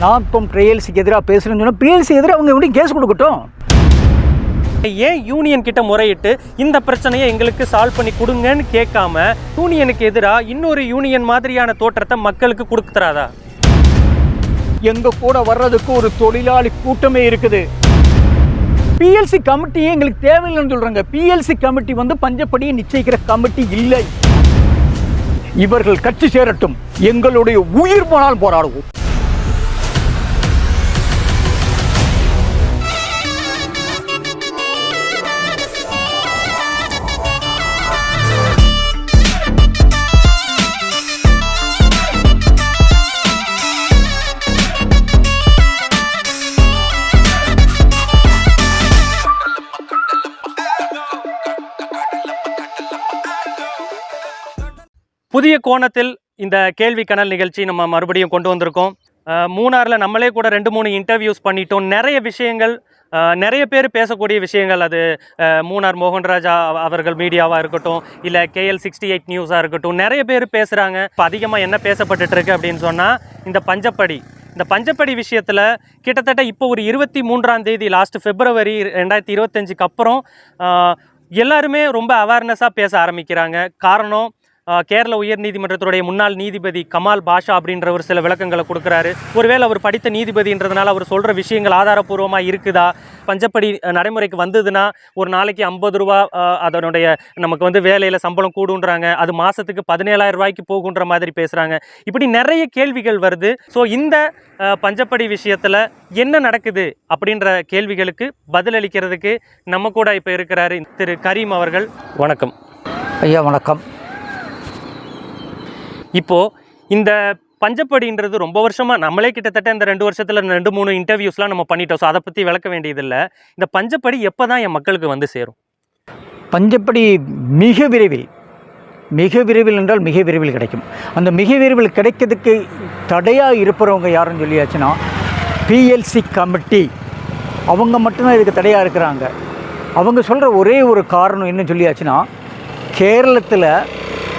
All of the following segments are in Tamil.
நான் இப்போ ட்ரையல்ஸுக்கு எதிராக பேசுகிறேன்னு சொன்னால் பிஎல்சி எதிராக அவங்க எப்படி கேஸ் கொடுக்கட்டும்? ஏன் யூனியன் கிட்ட முறையிட்டு இந்த பிரச்சனையை எங்களுக்கு சால்வ் பண்ணி கொடுங்கன்னு கேட்காம யூனியனுக்கு எதிராக இன்னொரு யூனியன் மாதிரியான தோற்றத்தை மக்களுக்கு கொடுக்குறாதா எங்க கூட வர்றதுக்கு ஒரு தொழிலாளி கூட்டமே இருக்குது. பிஎல்சி கமிட்டியே எங்களுக்கு தேவையில்லைன்னு சொல்றாங்க. பிஎல்சி கமிட்டி வந்து பஞ்சப்படியை நிச்சயிக்கிற கமிட்டி இல்லை. இவர்கள் கட்சி சேரட்டும். எங்களுடைய உயிர் போனால் போராடுவோம். புதிய கோணத்தில் இந்த கேள்வி கணல் நிகழ்ச்சி நம்ம மறுபடியும் கொண்டு வந்திருக்கோம். மூணாரில் நம்மளே கூட ரெண்டு மூணு இன்டர்வியூஸ் பண்ணிட்டோம். நிறைய விஷயங்கள் நிறைய பேர் பேசக்கூடிய விஷயங்கள். அது மூணார் மோகன்ராஜா அவர்கள் மீடியாவாக இருக்கட்டும் இல்லை கேஎல் சிக்ஸ்டி எயிட் நியூஸாக இருக்கட்டும் நிறைய பேர் பேசுகிறாங்க இப்போ அதிகமாக என்ன பேசப்பட்டுட்டு அப்படின்னு சொன்னால் இந்த பஞ்சப்படி. இந்த பஞ்சப்படி விஷயத்தில் கிட்டத்தட்ட இப்போ ஒரு இருபத்தி மூன்றாம் தேதி லாஸ்ட் பிப்ரவரி ரெண்டாயிரத்தி இருபத்தஞ்சுக்கு அப்புறம் எல்லாருமே ரொம்ப அவேர்னஸாக பேச ஆரம்பிக்கிறாங்க. காரணம் கேரள உயர்நீதிமன்றத்துடைய முன்னாள் நீதிபதி கமால் பாஷா அப்படின்றவர் சில விளக்கங்களை கொடுக்குறாரு. ஒருவேளை அவர் படித்த நீதிபதின்றதுனால அவர் சொல்கிற விஷயங்கள் ஆதாரப்பூர்வமாக இருக்குதா? பஞ்சப்படி நடைமுறைக்கு வந்ததுன்னா ஒரு நாளைக்கு ஐம்பது ரூபா அதனுடைய நமக்கு வந்து வேலையில் சம்பளம் கூடுன்றாங்க. அது மாதத்துக்கு பதினேழாயிரம் ரூபாய்க்கு போகுன்ற மாதிரி பேசுகிறாங்க இப்படி நிறைய கேள்விகள் வருது. ஸோ இந்த பஞ்சப்படி விஷயத்தில் என்ன நடக்குது அப்படின்ற கேள்விகளுக்கு பதிலளிக்கிறதுக்கு நம்ம கூட இப்போ இருக்கிறாரு திரு கரீம் அவர்கள். வணக்கம். ஐயா வணக்கம். இப்போது இந்த பஞ்சப்படின்றது ரொம்ப வருஷமாக நம்மளே கிட்டத்தட்ட இந்த ரெண்டு வருஷத்தில் ரெண்டு மூணு இன்டர்வியூஸ்லாம் நம்ம பண்ணிட்டோம். ஸோ அதை பற்றி விளக்க வேண்டியதில்லை. இந்த பஞ்சப்படி எப்போ தான் என் மக்களுக்கு வந்து சேரும்? பஞ்சப்படி மிக விரைவில் மிக விரைவில் என்றால் மிக விரைவில் கிடைக்கும். அந்த மிக விரைவில் கிடைக்கிறதுக்கு தடையாக இருப்பவங்க யாருன்னு சொல்லியாச்சுன்னா பிஎல்சி கமிட்டி அவங்க மட்டும்தான் இதுக்கு தடையாக இருக்கிறாங்க. அவங்க சொல்கிற ஒரே ஒரு காரணம் என்ன சொல்லியாச்சுன்னா கேரளத்தில்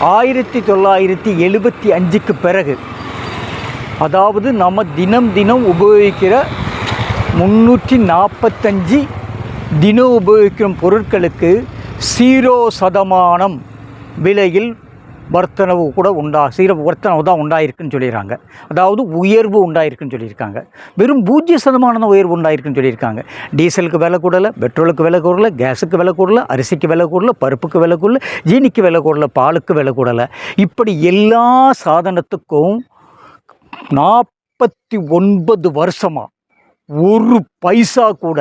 ஆயிரத்தி தொள்ளாயிரத்தி எழுபத்தி அஞ்சுக்கு பிறகு அதாவது நம்ம தினம் தினம் உபயோகிக்கிற முந்நூற்றி நாற்பத்தஞ்சு தினம் உபயோகிக்கும் பொருட்களுக்கு சீரோ சதமானம் விலையில் வர்த்தனவு கூட உண்டா சீர வர்த்தனவு தான் உண்டாயிருக்குன்னு சொல்லிடுறாங்க அதாவது உயர்வு உண்டாயிருக்குன்னு சொல்லியிருக்காங்க. வெறும் பூஜ்ஜிய சதமானம் தான் உயர்வு உண்டாயிருக்குன்னு சொல்லியிருக்காங்க. டீசலுக்கு விலை கூடலை பெட்ரோலுக்கு விலை கூடலை கேஸுக்கு விலை கூடலை அரிசிக்கு விலை கூடலை பருப்புக்கு விலை கூடல ஜீனிக்கு விலை கூடலை பாலுக்கு விலை கூடலை. இப்படி எல்லா சாதனத்துக்கும் நாற்பத்தி ஒன்பது வருஷமாக ஒரு பைசா கூட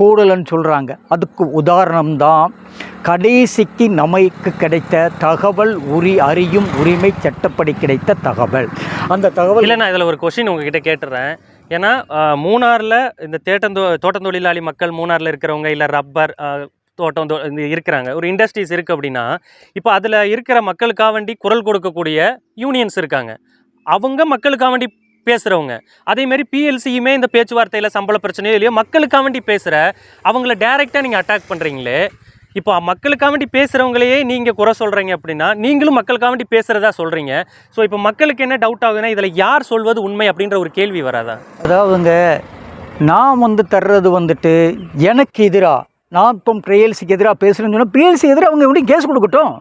கூடலன்னு சொல்கிறாங்க அதுக்கு உதாரணம் தான் கடைசிக்கு நமக்கு கிடைத்த தகவல் உரி அறியும் உரிமை சட்டப்படி கிடைத்த தகவல். அந்த தகவல் இல்லை நான் இதில் ஒரு கொஷின் உங்ககிட்ட கேட்டுறேன். ஏன்னா மூணாரில் இந்த தேட்டந்தோ தோட்டம் தொழிலாளி மக்கள் மூணாரில் இருக்கிறவங்க இல்லை ரப்பர் தோட்டம் தோ இந்த இருக்கிறாங்க. ஒரு இண்டஸ்ட்ரீஸ் இருக்குது அப்படின்னா இப்போ அதில் இருக்கிற மக்களுக்காக வேண்டி குரல் கொடுக்கக்கூடிய யூனியன்ஸ் இருக்காங்க. அவங்க மக்களுக்காக வேண்டி பேசுகிறவங்க அதேமாரி பிஎல்சியுமே இந்த பேச்சுவார்த்தையில் சம்பள பிரச்சனையோ இல்லையோ மக்களுக்காக வேண்டி பேசுகிற அவங்கள டைரெக்டாக நீங்கள் அட்டாக் பண்ணுறீங்களே இப்போ மக்களுக்காக வேண்டி பேசுகிறவங்களையே நீங்கள் குறை சொல்கிறீங்க அப்படின்னா நீங்களும் மக்களுக்காக வேண்டி பேசுகிறதா சொல்கிறீங்க ஸோ இப்போ மக்களுக்கு என்ன டவுட் ஆகுதுன்னா இதில் யார் சொல்வது உண்மை அப்படின்ற ஒரு கேள்வி வராதா? அதாவதுங்க நான் வந்து தர்றது வந்துட்டு எனக்கு எதிராக நான் இப்போ ட்ரையல்ஸுக்கு எதிராக பேசுகிறேன்னு சொன்னால் பிஎல்சி எதிராக அவங்க எப்படி கேஸ் கொடுக்கட்டும்.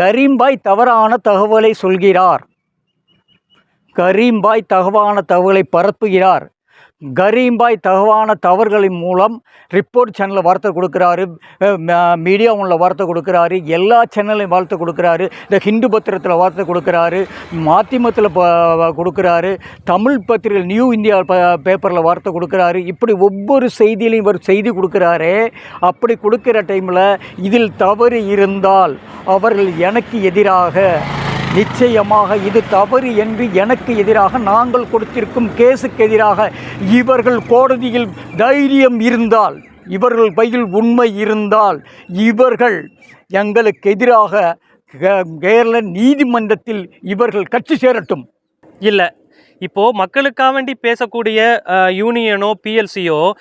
கரீம்பாய் தவறான தகவலை சொல்கிறார். கரீம்பாய் தகவான தகவலை பரப்புகிறார். கரீம்பாய் தகவான தவறுகளின் மூலம் ரிப்போர்ட் சேனலில் வார்த்தை கொடுக்குறாரு. மீடியா ஒன்றில் வார்த்தை கொடுக்குறாரு. எல்லா சேனல்லையும் வார்த்தை கொடுக்குறாரு. இந்த ஹிந்து பத்திரத்தில் வார்த்தை கொடுக்குறாரு. மாத்திமத்தில் ப கொடுக்குறாரு. தமிழ் பத்திரிகை நியூ இந்தியா பேப்பரில் வார்த்தை கொடுக்குறாரு. இப்படி ஒவ்வொரு செய்தியிலையும் ஒரு செய்தி கொடுக்குறாரு. அப்படி கொடுக்குற டைமில் இதில் தவறு இருந்தால் அவர்கள் எனக்கு எதிராக நிச்சயமாக இது தவறு என்று எனக்கு எதிராக நாங்கள் கொடுத்திருக்கும் கேஸுக்கு எதிராக இவர்கள் கோடதியில் தைரியம் இருந்தால் இவர்கள் பையில் உண்மை இருந்தால் இவர்கள் எங்களுக்கு எதிராக கே- கேரள நீதிமன்றத்தில் இவர்கள் கட்சி சேரட்டும். இல்லை. இப்போது மக்களுக்காக வேண்டி பேசக்கூடிய யூனியனோ பிஎல்சியோ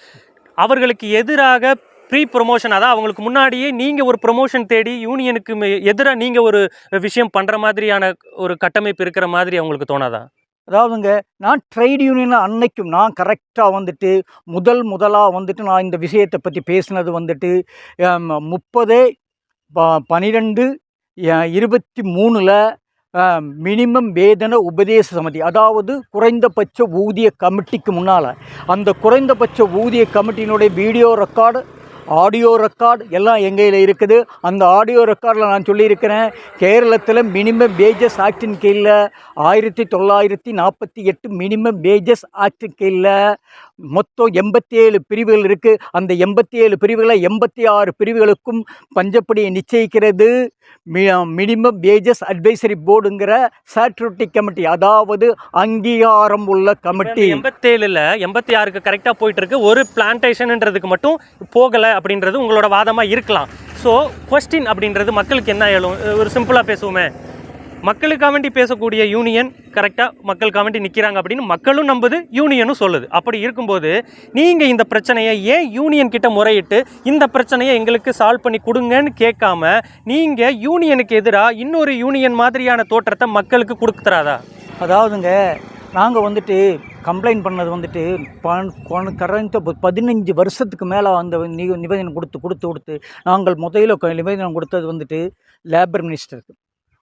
அவர்களுக்கு எதிராக ப்ரீ ப்ரொமோஷன் அதான் அவங்களுக்கு முன்னாடியே நீங்கள் ஒரு ப்ரொமோஷன் தேடி யூனியனுக்கு எதிராக நீங்கள் ஒரு விஷயம் பண்ணுற மாதிரியான ஒரு கட்டமைப்பு இருக்கிற மாதிரி அவங்களுக்கு தோணாதா? அதாவதுங்க நான் ட்ரேட் யூனியன் அன்னைக்கும் நான் கரெக்டாக வந்துட்டு முதல் முதலாக வந்துட்டு நான் இந்த விஷயத்தை பற்றி பேசினது வந்துட்டு முப்பது ப- பனிரெண்டு இருபத்தி மூணில் மினிமம் வேதன உபதேச சமிதி அதாவது குறைந்தபட்ச ஊதிய கமிட்டிக்கு முன்னால். அந்த குறைந்தபட்ச ஊதிய கமிட்டியினுடைய வீடியோ ரெக்கார்டு ஆடியோ ரெக்கார்டு எல்லாம் எங்கையில் இருக்குது? அந்த ஆடியோ ரெக்கார்டில் நான் சொல்லியிருக்கிறேன் கேரளத்தில் மினிமம் வேஜஸ் ஆக்டின் கீழில் ஆயிரத்தி தொள்ளாயிரத்தி நாற்பத்தி எட்டு மினிமம் வேஜஸ் ஆக்டின் கீழில் மொத்தம் எண்பத்தி ஏழு பிரிவுகள் இருக்குது அந்த எண்பத்தி ஏழு பிரிவுகளை எண்பத்தி ஆறு பிரிவுகளுக்கும் பஞ்சப்படியை நிச்சயிக்கிறது. மினிமம் வேஜஸ் அட்வைசரி போர்டுங்கிற சாட்ரிட்டி கமிட்டி அதாவது அங்கீகாரம் உள்ள கமிட்டி எண்பத்தேழுல எண்பத்தி ஆறுக்கு கரெக்டாக போயிட்டு இருக்கு ஒரு பிளான்டேஷன்ன்றதுக்கு மட்டும் போகலை அப்படின்றது உங்களோட வாதமாக இருக்கலாம். ஸோ கொஸ்டின் அப்படின்றது மக்களுக்கு என்ன எழும் ஒரு சிம்பிளாக பேசுவோமே. மக்களுக்காக வேண்டி பேசக்கூடிய யூனியன் கரெக்டாக மக்களுக்காக வேண்டி நிற்கிறாங்க அப்படின்னு மக்களும் நம்புது யூனியனும் சொல்லுது. அப்படி இருக்கும்போது நீங்கள் இந்த பிரச்சனையை ஏன் யூனியன் கிட்ட முறையிட்டு இந்த பிரச்சனையை எங்களுக்கு சால்வ் பண்ணி கொடுங்கன்னு கேட்காம நீங்கள் யூனியனுக்கு எதிராக இன்னொரு யூனியன் மாதிரியான தோற்றத்தை மக்களுக்கு கொடுக்குறாதா அதாவதுங்க நாங்கள் வந்துட்டு கம்ப்ளைண்ட் பண்ணது வந்துட்டு பன் கொன- கரண்ட் பதினஞ்சு வருஷத்துக்கு மேலே அந்த நி நிவேதனம் கொடுத்து கொடுத்து கொடுத்து நாங்கள் முதல்ல க- நிவேதனம் கொடுத்தது வந்துட்டு லேபர் மினிஸ்டருக்கு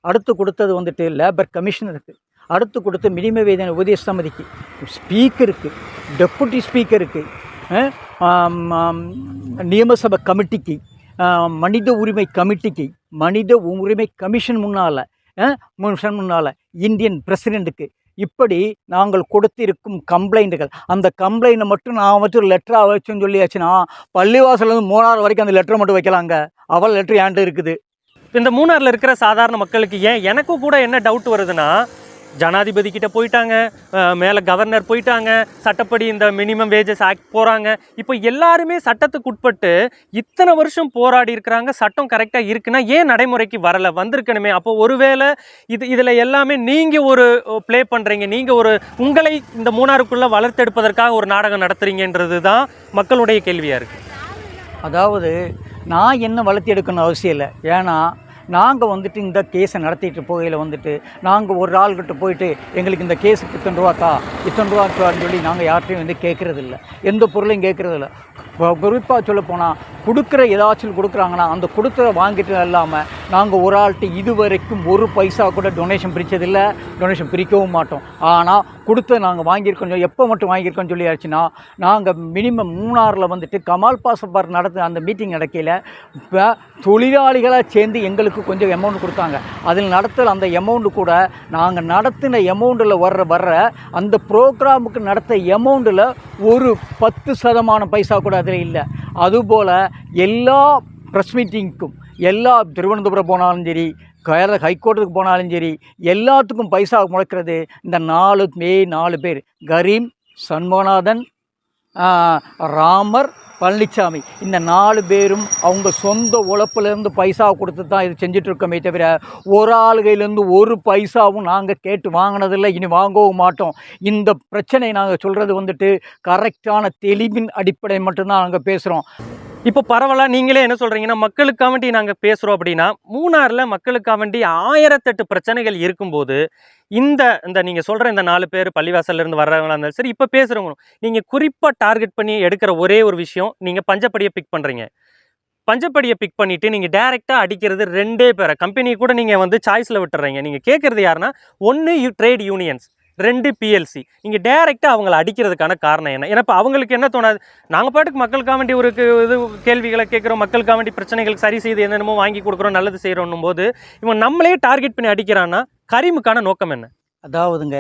அடுத்து கொடுத்தது வந்துட்டு லேபர் கமிஷனருக்கு அடுத்து கொடுத்த மினிம வேதன உபதேச சமிதிக்கு ஸ்பீக்கருக்கு டெப்புட்டி ஸ்பீக்கருக்கு நியமசபை கமிட்டிக்கு மனித உரிமை கமிட்டிக்கு மனித உரிமை கமிஷன் முன்னால் கமிஷன் முன்னால் இந்தியன் பிரசிடெண்ட்டுக்கு இப்படி நாங்கள் கொடுத்திருக்கும் கம்ப்ளைண்ட்டுகள் அந்த கம்ப்ளைண்ட்டை மட்டும் நான் மட்டும் லெட்டராக வச்சுன்னு சொல்லியாச்சுன்னா பள்ளிவாசலேருந்து மூணாறு வரைக்கும் அந்த லெட்டரை மட்டும் வைக்கலாங்க. அவள் லெட்ரு ஏன்ட்டு இருக்குது. இந்த மூணாரில் இருக்கிற சாதாரண மக்களுக்கு ஏன் எனக்கும் கூட என்ன டவுட் வருதுன்னா ஜனாதிபதி கிட்ட போயிட்டாங்க மேலே கவர்னர் போயிட்டாங்க சட்டப்படி இந்த மினிமம் வேஜஸ் ஆக்ட் போகிறாங்க இப்போ எல்லாருமே சட்டத்துக்கு உட்பட்டு இத்தனை வருஷம் போராடி இருக்கிறாங்க சட்டம் கரெக்டாக இருக்குன்னா ஏன் நடைமுறைக்கு வரல வந்திருக்கணுமே? அப்போ ஒருவேளை இது இதில் எல்லாமே நீங்கள் ஒரு ப்ளே பண்ணுறீங்க நீங்கள் ஒரு உங்களை இந்த மூணாருக்குள்ளே வளர்த்தெடுப்பதற்காக ஒரு நாடகம் நடத்துகிறீங்கன்றது தான் மக்களுடைய கேள்வியாக இருக்குது அதாவது நான் என்ன வளர்த்தி எடுக்கணும் அவசியம் இல்லை. ஏன்னா நாங்கள் வந்துட்டு இந்த கேஸை நடத்திட்டு போகையில் வந்துட்டு நாங்கள் ஒரு ஆள்கிட்ட போயிட்டு எங்களுக்கு இந்த கேஸுக்கு இத்தனை ரூபா தா இத்தனை ரூபா தான்னு சொல்லி நாங்கள் யார்ட்டையும் வந்து கேட்குறதில்ல. எந்த பொருளையும் கேட்குறதில்ல. குறிப்பாக சொல்ல போனால் கொடுக்குற ஏதாச்சும் கொடுக்குறாங்கன்னா அந்த கொடுக்குற வாங்கிட்டு இல்லாமல் நாங்கள் ஒரு ஆள்கிட்ட இது வரைக்கும் ஒரு பைசா கூட டொனேஷன் பிரித்ததில்லை டொனேஷன் பிரிக்கவும் மாட்டோம். ஆனால் கொடுத்து நாங்கள் வாங்கியிருக்கோம் எப்போ மட்டும் வாங்கியிருக்கோம்னு சொல்லியாச்சுன்னா நாங்கள் மினிமம் மூணாறில் வந்துட்டு கமால் பாசப்பார் நடத்து அந்த மீட்டிங் நடக்கையில் இப்போ தொழிலாளிகளாக சேர்ந்து எங்களுக்கு கொஞ்சம் அமௌண்ட் கொடுத்தாங்க. அதில் நடத்தல் அந்த அமௌண்ட்டு கூட நாங்கள் நடத்தின அமௌண்ட்டில் வர்ற வர்ற அந்த ப்ரோக்ராமுக்கு நடத்த அமௌண்ட்டில் ஒரு பத்து சதமான பைசா கூட அதில் இல்லை. அதுபோல் எல்லா ப்ரெஸ் மீட்டிங்க்கும் எல்லா திருவனந்தபுரம் போனாலும் சரி கேரள ஹைகோர்ட்டுக்கு போனாலும் சரி எல்லாத்துக்கும் பைசா முளைக்கிறது இந்த நாலு மே நாலு பேர். கரீம் சண்முகநாதன் ராமர் பழனிசாமி இந்த நாலு பேரும் அவங்க சொந்த உழைப்புலேருந்து பைசா கொடுத்து தான் இது செஞ்சிட்ருக்கோமே தவிர ஒரு ஆளுகையிலேருந்து ஒரு பைசாவும் நாங்கள் கேட்டு வாங்கினதில்லை இனி வாங்கவும் மாட்டோம். இந்த பிரச்சனை நாங்கள் சொல்கிறது வந்துட்டு கரெக்டான தெளிவின் அடிப்படை மட்டும்தான் நாங்கள் பேசுகிறோம் இப்போ பரவாயில்ல நீங்களே என்ன சொல்கிறீங்கன்னா மக்களுக்காக வேண்டி நாங்கள் பேசுகிறோம் அப்படின்னா மூணாரில் மக்களுக்காக வேண்டி ஆயிரத்தெட்டு பிரச்சனைகள் இருக்கும்போது இந்த இந்த நீங்கள் சொல்கிற இந்த நாலு பேர் பள்ளிவாசல்லேருந்து வர்றவங்களா இருந்தாலும் சரி இப்போ பேசுகிறவங்களும் நீங்கள் குறிப்பாக டார்கெட் பண்ணி எடுக்கிற ஒரே ஒரு விஷயம் நீங்கள் பஞ்சப்படியை பிக் பண்ணுறீங்க பஞ்சப்படியை பிக் பண்ணிவிட்டு நீங்கள் டேரெக்டாக அடிக்கிறது ரெண்டே பேரை கம்பெனி கூட நீங்கள் வந்து சாய்ஸில் விட்டுறீங்க. நீங்கள் கேட்குறது யாருன்னா ஒன்று யூ ட்ரேட் யூனியன்ஸ் ரெண்டு பிஎல்சி நீங்கள் டேரெக்டாக அவங்கள அடிக்கிறதுக்கான காரணம் என்ன? ஏன்னா இப்போ அவங்களுக்கு என்ன தோணாது? நாங்கள் பாட்டுக்கு மக்களுக்காக வேண்டி ஒரு இது கேள்விகளை கேட்குறோம் மக்களுக்காக வேண்டி பிரச்சனைகள் சரி செய்து என்னென்னமோ வாங்கி கொடுக்குறோம் நல்லது செய்கிறோன்னும் போது இவன் நம்மளே டார்கெட் பண்ணி அடிக்கிறான்னா கரீமுக்கான நோக்கம் என்ன? அதாவதுங்க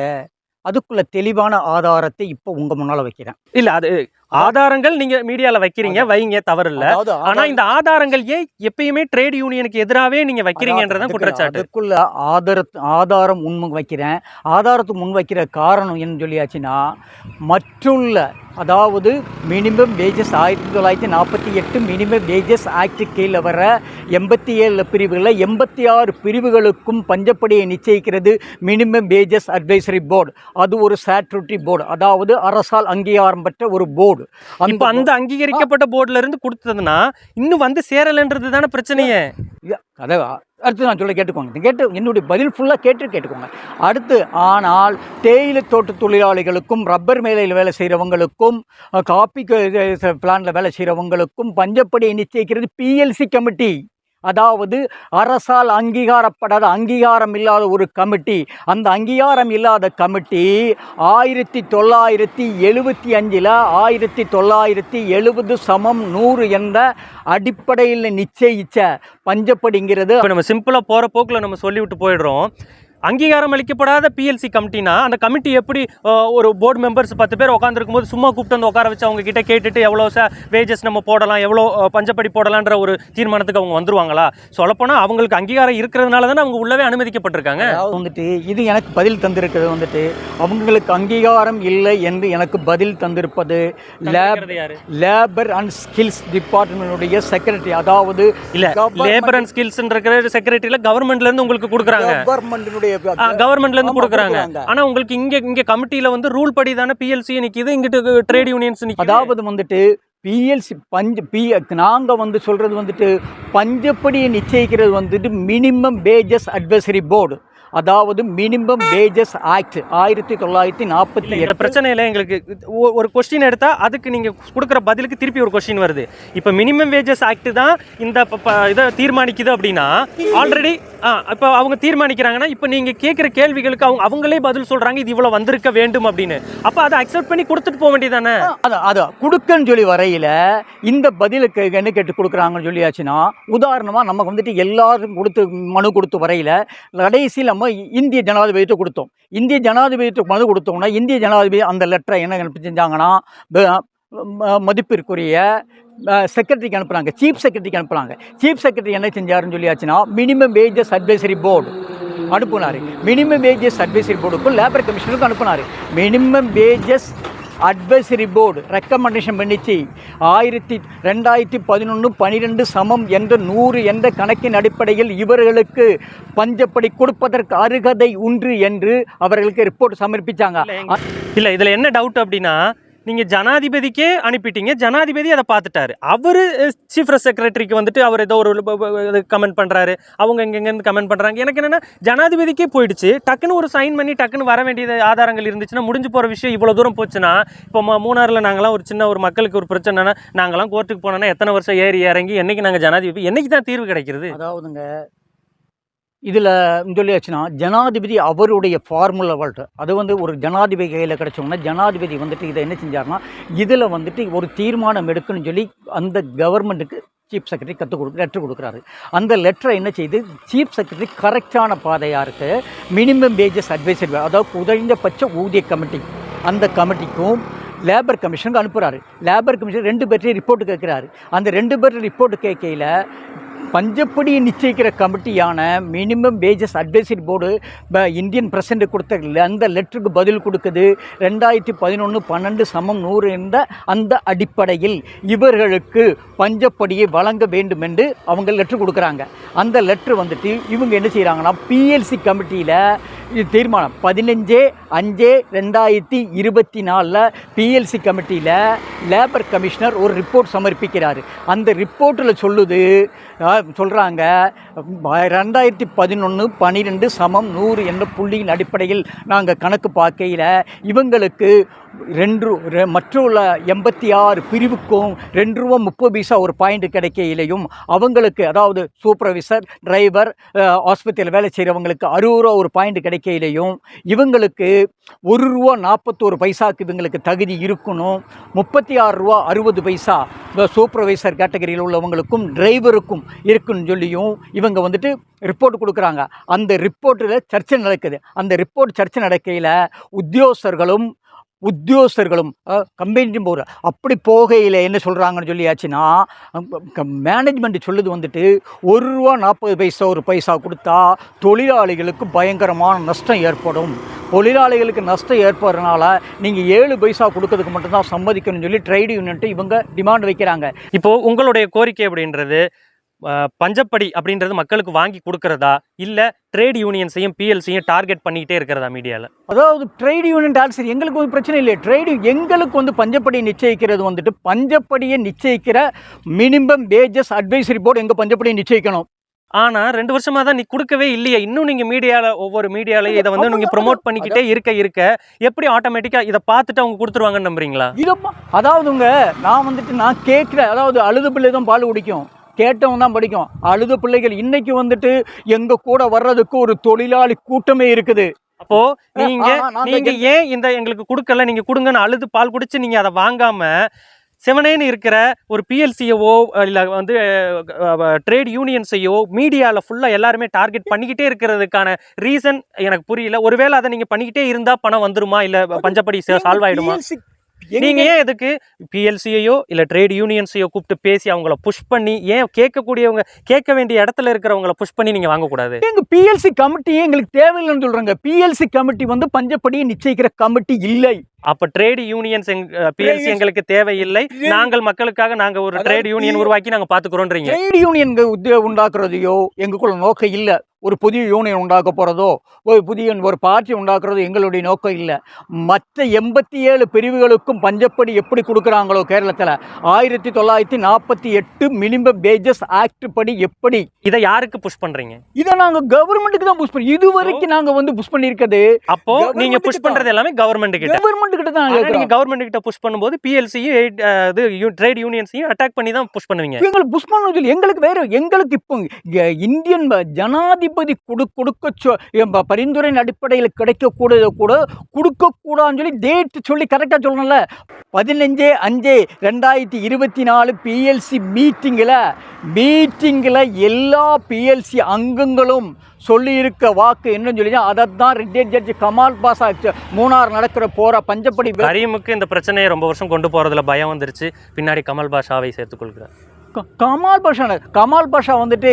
அதுக்குள்ள தெளிவான ஆதாரத்தை இப்போ உங்கள் முன்னால் வைக்கிறேன். இல்லை அது ஆதாரங்கள் நீங்கள் மீடியாவில் வைக்கிறீங்க வைங்க தவறு இல்லை ஆனா இந்த ஆதாரங்கள் ஏன் எப்பயுமே ட்ரேட் யூனியனுக்கு எதிராகவே நீங்க வைக்கிறீங்கன்றதான் குற்றச்சாட்டு. அதுக்குள்ள ஆதார ஆதாரம் முன் வைக்கிறேன். ஆதாரத்தை முன் வைக்கிற காரணம் என்ன சொல்லியாச்சுன்னா மற்றுள்ள அதாவது மினிமம் வேஜஸ் ஆயிரத்தி தொள்ளாயிரத்தி நாற்பத்தி எட்டு மினிமம் வேஜஸ் ஆக்ட் கீழே வர எண்பத்தி ஏழு பிரிவுகளில் எண்பத்தி ஆறு பிரிவுகளுக்கும் பஞ்சப்படியை நிச்சயிக்கிறது மினிமம் வேஜஸ் அட்வைசரி போர்டு அது ஒரு சாட்ரிட்டி போர்டு அதாவது அரசால் அங்கீகாரம் பெற்ற ஒரு போர்டு இப்ப அந்த அங்கீகரிக்கப்பட்ட போர்டுல இருந்து கொடுத்ததுன்னா இன்னும் வந்து சேரலன்றது தானே பிரச்சனையே அதை அடுத்து நான் சொல்ல கேட்டுக்கோங்க. கேட்டு என்னுடைய பதில் ஃபுல்லாக கேட்டு கேட்டுக்கோங்க. அடுத்து ஆனால் தேயிலை தோட்ட தொழிலாளிகளுக்கும் ரப்பர் மேலையில் வேலை செய்கிறவங்களுக்கும் காப்பி பிளான்ல வேலை செய்கிறவங்களுக்கும் பஞ்சப்படி நிச்சயிக்கிறது பிஎல்சி கமிட்டி அதாவது அரசால் அங்கீகாரப்படாத அங்கீகாரம் இல்லாத ஒரு கமிட்டி. அந்த அங்கீகாரம் இல்லாத கமிட்டி ஆயிரத்தி தொள்ளாயிரத்தி எழுபத்தி அஞ்சில் ஆயிரத்தி தொள்ளாயிரத்தி எழுபது சமம் நூறு என்ற அடிப்படையில் நிச்சயிச்ச பஞ்சப்படிங்கிறது. இப்போ நம்ம சிம்பிளாக போகிற போக்கில் நம்ம சொல்லிவிட்டு போயிடுறோம். அங்கீகாரம் அளிக்கப்படாத பிஎல்சி கமிட்டினா அந்த கமிட்டி எப்படி ஒரு போர்டு மெம்பர்ஸ் பத்து பேர் உட்காந்துருக்கும் போது சும்மா கூப்பிட்டு வந்து உட்கார வச்சு அவங்க கிட்ட கேட்டுட்டு எவ்வளோ ச வேஜஸ் நம்ம போடலாம் எவ்வளோ பஞ்சப்படி போடலான்ற ஒரு தீர்மானத்துக்கு அவங்க வந்துருவாங்களா? சொல்லப்போனால் அவங்களுக்கு அங்கீகாரம் இருக்கிறதுனால தானே அவங்க உள்ளவே அனுமதிக்கப்பட்டிருக்காங்க. வந்துட்டு இது எனக்கு பதில் தந்திருக்கிறது வந்துட்டு அவங்களுக்கு அங்கீகாரம் இல்லை என்று எனக்கு பதில் தந்திருப்பது லேப் லேபர் அண்ட் ஸ்கில்ஸ் டிபார்ட்மெண்ட்டுடைய செக்ரட்டரி அதாவது இல்ல லேபர் அண்ட் ஸ்கில்ஸ் இருக்கிற செக்ரட்டரியில கவர்மெண்ட்ல இருந்து உங்களுக்கு கொடுக்குறாங்க. கவர்மெண்ட்டுடைய கவர்மெண்ட்ல இருந்து கொடுக்குறாங்க. ஆனா உங்களுக்கு இங்க இங்க கமிட்டில வந்து ரூல் படி தானே பிஎல்சி நிக்குது இங்கிட்டு ட்ரேட் யூனியன்ஸ் நிக்குது. அதாவது வந்துட்டு பிஎல்சி பஞ்ச பி நாங்கள் வந்து சொல்கிறது வந்துட்டு பஞ்சப்படியை நிச்சயிக்கிறது வந்துட்டு மினிமம் வேஜஸ் அட்வைசரி போர்டு அதாவது மினிமம் வேஜஸ் ஆக்ட் ஆயிரத்தி தொள்ளாயிரத்தி நாற்பத்தி எட்டு. பிரச்சனையில எங்களுக்கு ஒரு கொஸ்டின் எடுத்தா அதுக்கு நீங்க கொடுக்குற பதிலுக்கு திருப்பி ஒரு கொஸ்டின் வருது. இப்போ மினிமம் வேஜஸ் ஆக்ட் தான் இந்த இதை தீர்மானிக்குது அப்படின்னா ஆல்ரெடி இப்போ அவங்க தீர்மானிக்கிறாங்கன்னா இப்போ நீங்க கேட்குற கேள்விகளுக்கு அவங்க அவங்களே பதில் சொல்றாங்க இது இவ்வளவு வந்திருக்க வேண்டும் அப்படின்னு. அப்போ அதை அக்செப்ட் பண்ணி கொடுத்துட்டு போக வேண்டியதானே அதான் அதான் கொடுக்கன்னு சொல்லி வரையில் இந்த பதிலுக்கு என்ன கேட்டு கொடுக்குறாங்கன்னு சொல்லியாச்சுன்னா உதாரணமாக நமக்கு வந்துட்டு எல்லாரும் கொடுத்து மனு கொடுத்து வரையில் கடைசியில் நம்ம இந்திய ஜனாதிபதிட்டு கொடுத்தோம். இந்திய ஜனாதிபதிட்டு மனு கொடுத்தோம்னா இந்திய ஜனாதிபதி அந்த லெட்டரை என்ன அனுப்பி செஞ்சாங்கன்னா மதிப்பிற்குரிய செக்ரட்டரிக்கு அனுப்புகிறாங்க சீஃப் செக்ரட்டரிக்கு அனுப்புகிறாங்க சீஃப் செக்ரட்டரி என்ன செஞ்சாருன்னு சொல்லியாச்சுன்னா மினிமம் வேஜஸ் அட்வைசரி போர்டு அனுப்புனார். மினிமம் வேஜஸ் அட்வைசரி போர்டுக்கும் லேபர் கமிஷனுக்கும் அனுப்புனார். Minimum wages advisory board recommendation பண்ணிச்சு. ஆயிரத்தி ரெண்டாயிரத்தி பதினொன்று பனிரெண்டு சமம் என்ற நூறு என்ற கணக்கின் அடிப்படையில் இவர்களுக்கு பஞ்சப்படி கொடுப்பதற்கு அருகதை உண்டு என்று அவர்களுக்கு ரிப்போர்ட் சமர்ப்பிச்சாங்க. இல்லை இதில் என்ன டவுட் அப்படின்னா நீங்கள் ஜனாதிபதிக்கே அனுப்பிட்டீங்க. ஜனாதிபதி அதை பார்த்துட்டாரு. அவரு சீஃப் செக்ரட்டரிக்கு வந்துட்டு அவர் ஏதோ ஒரு கமெண்ட் பண்ணுறாரு அவங்க எங்கெங்கேருந்து கமெண்ட் பண்ணுறாங்க எனக்கு என்னென்னா ஜனாதிபதிக்கே போயிடுச்சு. டக்குன்னு ஒரு சைன் பண்ணி டக்குன்னு வர வேண்டியது ஆதாரங்கள் இருந்துச்சுன்னா முடிஞ்சு போகிற விஷயம் இவ்வளோ தூரம் போச்சுன்னா இப்போ மூணாரில் நாங்களாம் ஒரு சின்ன ஒரு மக்களுக்கு ஒரு பிரச்சனைனா நாங்களாம் கோர்ட்டுக்கு போனோன்னா எத்தனை வருஷம் ஏறி இறங்கி என்னைக்கு நாங்கள் ஜனாதிபதி என்றைக்கு தான் தீர்வு கிடைக்கிறது? அதாவதுங்க இதில் சொல்லியாச்சுன்னா ஜனாதிபதி அவருடைய ஃபார்முலா ஃபார்முலாவல்ட்டு அது வந்து ஒரு ஜனாதிபதி கையில் கிடச்சோம்னா ஜனாதிபதி வந்துட்டு இதை என்ன செஞ்சாருன்னா இதில் வந்துட்டு ஒரு தீர்மானம் எடுக்கணும்னு சொல்லி அந்த கவர்மெண்ட்டுக்கு சீஃப் செக்ரட்டரி கற்றுக் கொடு லெட்டர் கொடுக்குறாரு. அந்த லெட்டரை என்ன செய்து சீஃப் செக்ரட்டரி கரெக்டான பாதையாக இருக்கு. மினிமம் வேஜஸ் அட்வைசரி அதாவது குறைந்தபட்ச ஊதிய கமிட்டி அந்த கமிட்டிக்கும் லேபர் கமிஷனுக்கு அனுப்புகிறாரு லேபர் கமிஷன் ரெண்டு பேர்ட்டையும் ரிப்போர்ட் கேட்குறாரு. அந்த ரெண்டு பேர்ட்டு ரிப்போர்ட் கேட்கையில் பஞ்சப்படியை நிச்சயிக்கிற கமிட்டியான minimum wages advisory board Indian president கொடுத்த அந்த லெட்டருக்கு பதில் கொடுக்குது. ரெண்டாயிரத்தி பதினொன்று பன்னெண்டு சமம் நூறு என்ற அந்த அடிப்படையில் இவர்களுக்கு பஞ்சப்படியை வழங்க வேண்டும் என்று அவங்க லெட்ரு கொடுக்குறாங்க. அந்த லெட்ரு வந்துட்டு இவங்க என்ன செய்கிறாங்கன்னா பிஎல்சி கமிட்டியில் இது தீர்மானம் பதினஞ்சு அஞ்சு ரெண்டாயிரத்தி இருபத்தி நாலில் பிஎல்சி கமிட்டியில் லேபர் கமிஷனர் ஒரு ரிப்போர்ட் சமர்ப்பிக்கிறார். அந்த ரிப்போர்ட்டில் சொல்லுது சொல்கிறாங்க ரெண்டாயிரத்தி பதினொன்று பன்னிரெண்டு சமம் நூறு என்ற புள்ளியின் அடிப்படையில் நாங்கள் கணக்கு பார்க்கையில் இவங்களுக்கு ரெண்டு மற்றுள்ள எண்பத்தி ஆறு பிரிவுக்கும் ரெண்டு ரூபா முப்பது பைசா ஒரு பாயிண்ட் கிடைக்கையிலையும் அவங்களுக்கு அதாவது ஆஃபீஸர் டிரைவர் ஆஸ்பத்திரியில் வேலை செய்கிறவங்களுக்கு அறுபது ரூபா ஒரு பாயிண்ட் கிடைக்கையிலையும் இவங்களுக்கு ஒரு ரூபா நாற்பத்தோரு பைசாவுக்கு இவங்களுக்கு தகுதி இருக்கணும். முப்பத்தி ஆறு ரூபா அறுபது பைசா சூப்பர்வைசர் கேட்டகரியில் உள்ளவங்களுக்கும் டிரைவருக்கும் இருக்குன்னு சொல்லியும் இவங்க வந்துட்டு ரிப்போர்ட் கொடுக்குறாங்க. அந்த ரிப்போர்ட்டில் சர்ச்சை நடக்குது. அந்த ரிப்போர்ட் சர்ச்சை நடக்கையில் உத்தியோகஸ்தர்களும் உத்தியோகஸ்தர்களும் கம்பெனியும் போகிற அப்படி போகையில் என்ன சொல்கிறாங்கன்னு சொல்லியாச்சுன்னா மேனேஜ்மெண்ட் சொல்லுது வந்துட்டு ஒரு ரூபா நாற்பது பைசா ஒரு பைசா கொடுத்தா தொழிலாளிகளுக்கு பயங்கரமான நஷ்டம் ஏற்படும். தொழிலாளிகளுக்கு நஷ்டம் ஏற்படுறதுனால நீங்கள் ஏழு பைசா கொடுக்கறதுக்கு மட்டும்தான் சம்மதிக்கணும்னு சொல்லி ட்ரேட் யூனியன்ட்டு இவங்க டிமாண்ட் வைக்கிறாங்க. இப்போது உங்களுடைய கோரிக்கை அப்படின்றது பஞ்சப்படி அப்படின்றது மக்களுக்கு வாங்கி கொடுக்கறதா? இல்ல ட்ரேட் யூனியன்ஸையும் பிஎல்சியும் டார்கெட் பண்ணிக்கிட்டே இருக்கிறதா மீடியால அதாவது ட்ரேட் யூனியன் டால்சரி எங்களுக்கு ஒரு பிரச்சனை இல்லை ட்ரேடு எங்களுக்கு வந்து பஞ்சப்படியை நிச்சயிக்கிறது வந்துட்டு பஞ்சப்படியை நிச்சயிக்கிற மினிமம் வேஜஸ் அட்வைசரி போர்டு எங்கள் பஞ்சப்படியை நிச்சயிக்கணும்? ஆனா ரெண்டு வருஷமா தான் நீ கொடுக்கவே இல்லையே. இன்னும் நீங்க மீடியால ஒவ்வொரு மீடியாலயும் இதை வந்து நீங்க ப்ரோமோட் பண்ணிக்கிட்டே இருக்க இருக்க. எப்படி ஆட்டோமேட்டிக்கா இதை பார்த்துட்டு அவங்க கொடுத்துருவாங்கன்னு நம்புறீங்களா? இதப்பா அதாவதுங்க நான் வந்துட்டு நான் கேட்குறேன் அதாவது அழுது பிள்ளை தான் பால் குடிக்கும். கேட்டவன் தான் படிக்கும். அழுத பிள்ளைகள் இன்னைக்கு வந்துட்டு எங்க கூட வர்றதுக்கு ஒரு தொழிலாளி கூட்டமே இருக்குது. அப்போ நீங்க நீங்க ஏன் இந்த எங்களுக்கு கொடுக்கல? நீங்க கொடுங்கன்னு அழுது பால் குடிச்சு நீங்க அதை வாங்காம செவனேன்னு இருக்கிற ஒரு பிஎல்சியவோ இல்லை வந்து ட்ரேட் யூனியன்ஸையோ மீடியாவில் ஃபுல்லாக எல்லாருமே டார்கெட் பண்ணிக்கிட்டே இருக்கிறதுக்கான ரீசன் எனக்கு புரியல. ஒருவேளை அதை நீங்கள் பண்ணிக்கிட்டே இருந்தால் பணம் வந்துருமா? இல்லை பஞ்சப்படி சால்வ் ஆயிடுமா PLC நீங்க ஏன் எதுக்கு பிஎல்சியையோ இல்ல ட்ரேட் யூனியன்ஸையோ கூப்பிட்டு பேசி அவங்கள புஷ் பண்ணி ஏன் கேட்கக்கூடியவங்க கேட்க வேண்டிய இடத்துல இருக்கிறவங்கள புஷ் பண்ணி நீங்க வாங்கக்கூடாது? எங்க பிஎல்சி கமிட்டி எங்களுக்கு தேவையில்லைன்னு சொல்றாங்க. பிஎல்சி கமிட்டி வந்து பஞ்சப்படியை நிச்சயிக்கிற கமிட்டி இல்லை. அப்ப ட்ரேட் யூனியன்ஸ் பிஎல்சி எங்களுக்கு தேவையில்லை. நாங்கள் மக்களுக்காக நாங்க ஒரு ட்ரேட் யூனியன் உருவாக்கி நாங்க பாத்துக்கிறோன்றீங்க ட்ரேட் யூனியன் உண்டாக்குறதையோ எங்களுக்குள்ள நோக்கம் இல்லை. ஒரு புதிய யூனியன் உண்டாக்க போகிறதோ ஒரு புதிய ஒரு பார்ட்டி உண்டாக்குறதோ எங்களுடைய நோக்கம் இல்லை. மற்ற எண்பத்தி ஏழு பிரிவுகளுக்கும் பஞ்சப்படி எப்படி கொடுக்குறாங்களோ கேரளத்தில் ஆயிரத்தி தொள்ளாயிரத்தி நாற்பத்தி எட்டு மினிமம் பேஜஸ் ஆக்ட் படி எப்படி? இதை யாருக்கு புஷ் பண்றீங்க? இதை நாங்கள் கவர்மெண்ட்டுக்கு தான் புஷ் பண்ணி இது வரைக்கும் நாங்கள் வந்து புஷ் பண்ணியிருக்கிறது அப்போ நீங்க புஷ் பண்றது எல்லாமே கவர்மெண்ட் கிட்ட கவர்மெண்ட் கிட்ட தான் நீங்க கவர்மெண்ட் கிட்ட புஷ் பண்ணும்போது பிஎல்சியும் இது ட்ரேட் யூனியன்ஸையும் அட்டாக் பண்ணி தான் புஷ் பண்ணுவீங்க. எங்களுக்கு புஷ் பண்ண சொல்லி எங்களுக்கு வேற எங்களுக்கு இப்போ இந்தியன் ஜனாதிபதி கொடு கொடுக்க பரிந்துரையின் அடிப்படையில் கிடைக்கக்கூடாத கூட கொடுக்கக்கூடாதுன்னு சொல்லி டேட் சொல்லி கரெக்டாக சொல்லணும்ல. பதினஞ்சு அஞ்சு ரெண்டாயிரத்தி இருபத்தி நாலு பிஎல்சி மீட்டிங்கில் மீட்டிங்கில் எல்லா பிஎல்சி அங்கங்களும் சொல்லியிருக்க வாக்கு என்னன்னு சொல்லி அதை தான் ரிட்டையர்ட் ஜட்ஜ் கமால் பாஷா ச- மூணார் நடக்கிற போகிற பஞ்சப்படி கரீமுக்கு இந்த பிரச்சனையை ரொம்ப வருஷம் கொண்டு போறதுல பயம் வந்துருச்சு. பின்னாடி கமல் பாஷாவை சேர்த்துக்கொள்கிறார் கமால் பாஷா கமால் பாஷா வந்துட்டு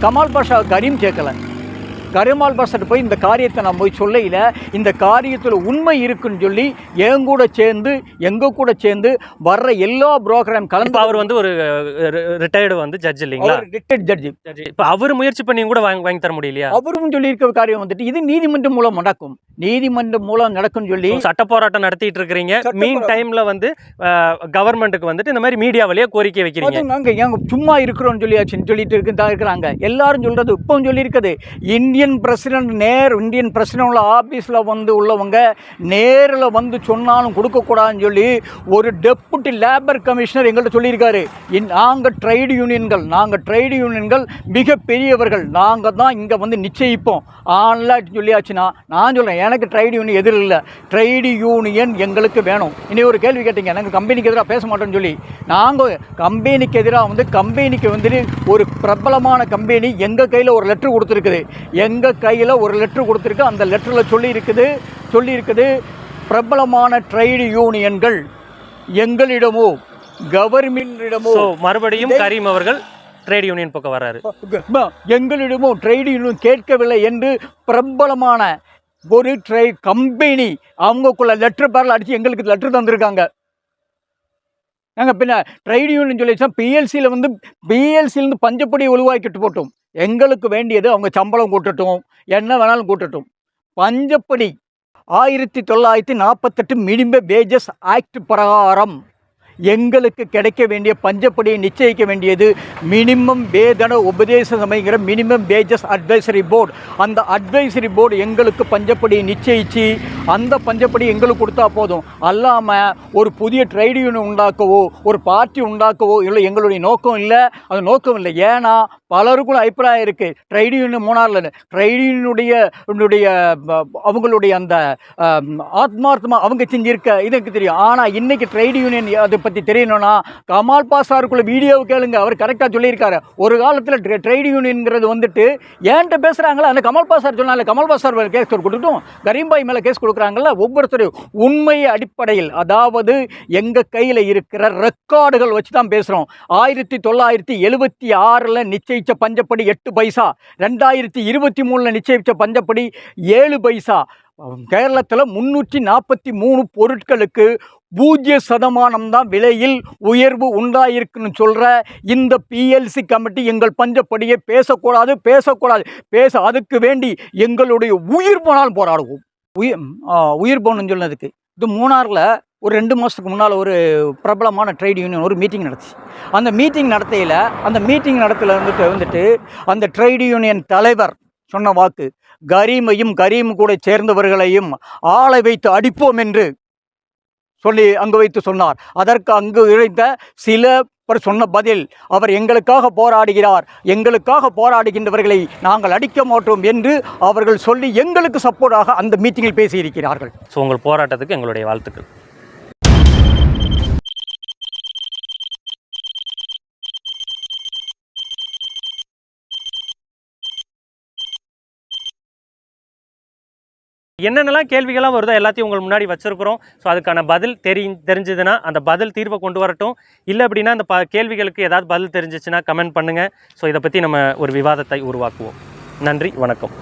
கமால் பாஷா கரீம் கேட்கல கரிமால் பாஷாட்ட போய் இந்த காரியத்தை நான் போய் சொல்லையில் இந்த காரியத்தில் உண்மை இருக்குன்னு சொல்லி என் கூட சேர்ந்து எங்க கூட சேர்ந்து வர்ற எல்லா ப்ரோக்ராம் கலந்து அவர் வந்து ஒரு ரிட்டையர்டு வந்து ஜட்ஜ் இல்லைங்களா? ரிட்டையர்ட் ஜட்ஜி இப்ப அவர் முயற்சி பண்ணி கூட வாங்கி வாங்கி தர முடியலையா? அவரும் சொல்லியிருக்க காரியம் வந்துட்டு இது நீதிமன்றம் மூலம் நடக்கும். நீதிமன்றம் மூலம் நடக்கும்னு சொல்லி சட்ட போராட்டம் நடத்திட்டு இருக்கிறீங்க. மீன் டைம்ல வந்து கவர்மெண்ட்டுக்கு வந்துட்டு இந்த மாதிரி மீடியா வழியா கோரிக்கை வைக்கிறீங்க. நாங்க ஏங்க சும்மா இருக்கிறோம்னு சொல்லியாச்சுன்னு சொல்லிட்டு இருக்கு தான் இருக்கிறாங்க. எல்லாரும் சொல்றது இப்பவும் சொல்லியிருக்குது. இந்தியன் பிரசிடென்ட் நேர் இந்தியன் பிரசிடெண்ட்டோட ஆஃபீஸில் வந்து உள்ளவங்க நேரில் வந்து சொன்னாலும் கொடுக்கக்கூடாதுன்னு சொல்லி ஒரு டெப்புட்டி லேபர் கமிஷனர் எங்கள்கிட்ட சொல்லியிருக்காரு. இன் நாங்கள் ட்ரேடு யூனியன்கள் நாங்கள் ட்ரேடு யூனியன்கள் மிகப்பெரியவர்கள் நாங்கள் தான் இங்கே வந்து நிச்சயிப்போம். ஆன்லாம் சொல்லியாச்சுன்னா நான் சொல்கிறேன் எனக்கு ட்ரேடு யூனியன் எதிர் இல்லை. ட்ரேடு யூனியன் எங்களுக்கு வேணும். இனி ஒரு கேள்வி கேட்டீங்க எனக்கு கம்பெனிக்கு எதிராக பேச மாட்டேன்னு சொல்லி. நாங்கள் கம்பெனிக்கு எதிராக வந்து கம்பெனிக்கு வந்து ஒரு பிரபலமான கம்பெனி எங்கள் கையில் ஒரு லெட்ரு கொடுத்துருக்குது. எங்கள் கையில் ஒரு லெட்ரு கொடுத்துருக்கு. அந்த லெட்டரில் சொல்லியிருக்குது சொல்லியிருக்குது பிரபலமான ட்ரேட் யூனியன்கள் எங்களிடமோ கவர்மெண்டிடமோ மறுபடியும் கரீம் அவர்கள் ட்ரேட் யூனியன் பக்கம் வராரு எங்களிடமோ ட்ரேட் யூனியன் கேட்கவில்லை என்று பிரபலமான ஒரு ட்ரை கம்பெனி அவங்கக்குள்ள லெட்டர் பேரில் அடித்து எங்களுக்கு லெட்டர் தந்திருக்காங்க. நாங்கள் பின்ன ட்ரேட் யூனியன் சொல்லிச்சா பிஎல்சியில் வந்து பிஎல்சியிலேருந்து பஞ்சப்படி ஒழுவாக்கிட்டு போட்டோம். எங்களுக்கு வேண்டியது அவங்க சம்பளம் கூட்டட்டும் என்ன வேணாலும் கூட்டட்டும். பஞ்சப்படி ஆயிரத்தி தொள்ளாயிரத்தி நாற்பத்தெட்டு மினிமம் வேஜஸ் ஆக்ட் பிரகாரம். எங்களுக்கு கிடைக்க வேண்டிய பஞ்சப்படியை நிச்சயிக்க வேண்டியது மினிமம் வேதன உபதேச சமைங்கிற மினிமம் வேஜஸ் அட்வைசரி போர்டு அந்த அட்வைசரி போர்டு எங்களுக்கு பஞ்சப்படியை நிச்சயித்து அந்த பஞ்சப்படி எங்களுக்கு கொடுத்தா போதும். அல்லாமல் ஒரு புதிய ட்ரேட் யூனியன் உண்டாக்கவோ ஒரு பார்ட்டி உண்டாக்கவோ இல்லை எங்களுடைய நோக்கம் இல்லை. அது நோக்கம் இல்லை. ஏன்னா பலருக்கும் அபிப்பிராயம் இருக்குது ட்ரேட் யூனியன் மூணாரில் ட்ரேட் யூனியனுடைய உன்னுடைய அவங்களுடைய அந்த ஆத்மார்த்தமாக அவங்க செஞ்சிருக்க இது எனக்கு தெரியும். ஆனால் இன்றைக்கி ட்ரேட் யூனியன் அது பற்றி தெரியணும்னா கமால் பாசாருக்குள்ள வீடியோ கேளுங்க. அவர் கரெக்டாக சொல்லியிருக்காரு. ஒரு காலத்தில் ட்ரேட் யூனியன்ங்கிறது வந்துட்டு ஏன்ட்ட பேசுகிறாங்களா அந்த கமல் பாசார் சொன்னால கமல் பாசார் மேலே கேஸ் கொடுக்கட்டும். கரீம்பாய் மேலே கேஸ் கொடுக்குறாங்கல்ல ஒவ்வொருத்தரும் உண்மை அடிப்படையில் அதாவது எங்கள் கையில் இருக்கிற ரெக்கார்டுகள் வச்சு தான் பேசுகிறோம் ஆயிரத்தி தொள்ளாயிரத்தி எழுபத்தி ஆறில் நிச்சயித்த பஞ்சப்படி எட்டு பைசா. ரெண்டாயிரத்தி இருபத்தி மூணில் நிச்சயித்த பஞ்சப்படி ஏழு பைசா. கேரளத்தில் முன்னூற்றி நாற்பத்தி மூணு பொருட்களுக்கு பூஜ்ய சதமானம் தான் விலையில் உயர்வு உண்டாயிருக்குன்னு சொல்கிற இந்த பிஎல்சி கமிட்டி எங்கள் பஞ்சப்படியை பேசக்கூடாது பேசக்கூடாது. பேச அதுக்கு வேண்டி எங்களுடைய உயிர் போனால் போராடுவோம். உயிர் உயிர் போகணும்னு சொன்னதுக்கு. இது மூணாரில் ஒரு ரெண்டு மாதத்துக்கு முன்னால் ஒரு பிரபலமான ட்ரேட் யூனியன் ஒரு மீட்டிங் நடத்துச்சு அந்த மீட்டிங் நடத்தையில் அந்த மீட்டிங் நடத்துல வந்துட்டு வந்துட்டு அந்த ட்ரேட் யூனியன் தலைவர் சொன்ன வாக்கு கரீமையும் கரீம் கூட சேர்ந்தவர்களையும் ஆளை வைத்து அடிப்போம் என்று சொல்லி அங்கு வைத்து சொன்னார். அதற்கு அங்கு இழைத்த சில பேர் சொன்ன பதில் அவர் எங்களுக்காக போராடுகிறார். எங்களுக்காக போராடுகின்றவர்களை நாங்கள் அடிக்க மாட்டோம் என்று அவர்கள் சொல்லி எங்களுக்கு சப்போர்ட்டாக அந்த மீட்டிங்கில் பேசியிருக்கிறார்கள். ஸோ உங்கள் போராட்டத்துக்கு எங்களுடைய வாழ்த்துக்கள். என்னென்னலாம் கேள்விகளாக வருதோ எல்லாத்தையும் உங்கள் முன்னாடி வச்சுருக்கிறோம். ஸோ அதுக்கான பதில் தெரி தெரிஞ்சதுன்னா அந்த பதில் தீர்வை கொண்டு வரட்டும். இல்லை அப்படின்னா அந்த ப கேள்விகளுக்கு ஏதாவது பதில் தெரிஞ்சிச்சுன்னா கமெண்ட் பண்ணுங்கள் ஸோ இதை பற்றி நம்ம ஒரு விவாதத்தை உருவாக்குவோம். நன்றி வணக்கம்.